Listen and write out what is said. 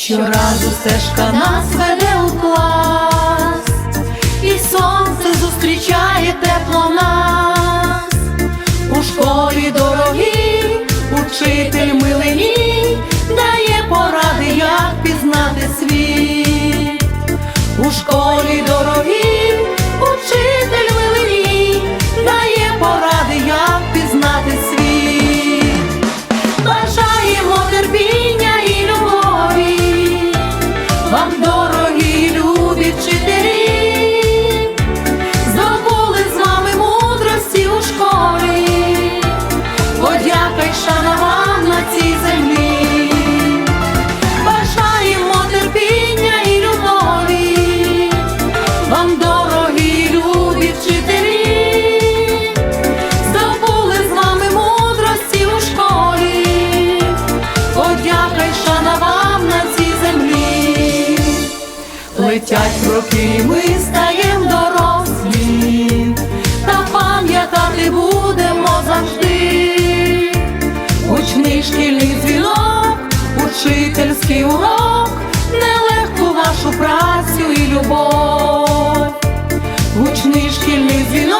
Щоразу стежка нас веде у клас, і сонце зустрічає тепло нас. У школі дорогі, учитель милий, дає поради, як пізнати світ. У школі дорогі, летять роки, ми стаєм дорослі, та пам'ятати будемо завжди, гучний шкільний дзвінок, учительський урок, нелегку вашу працю і любов, учний шкільний дзвінок.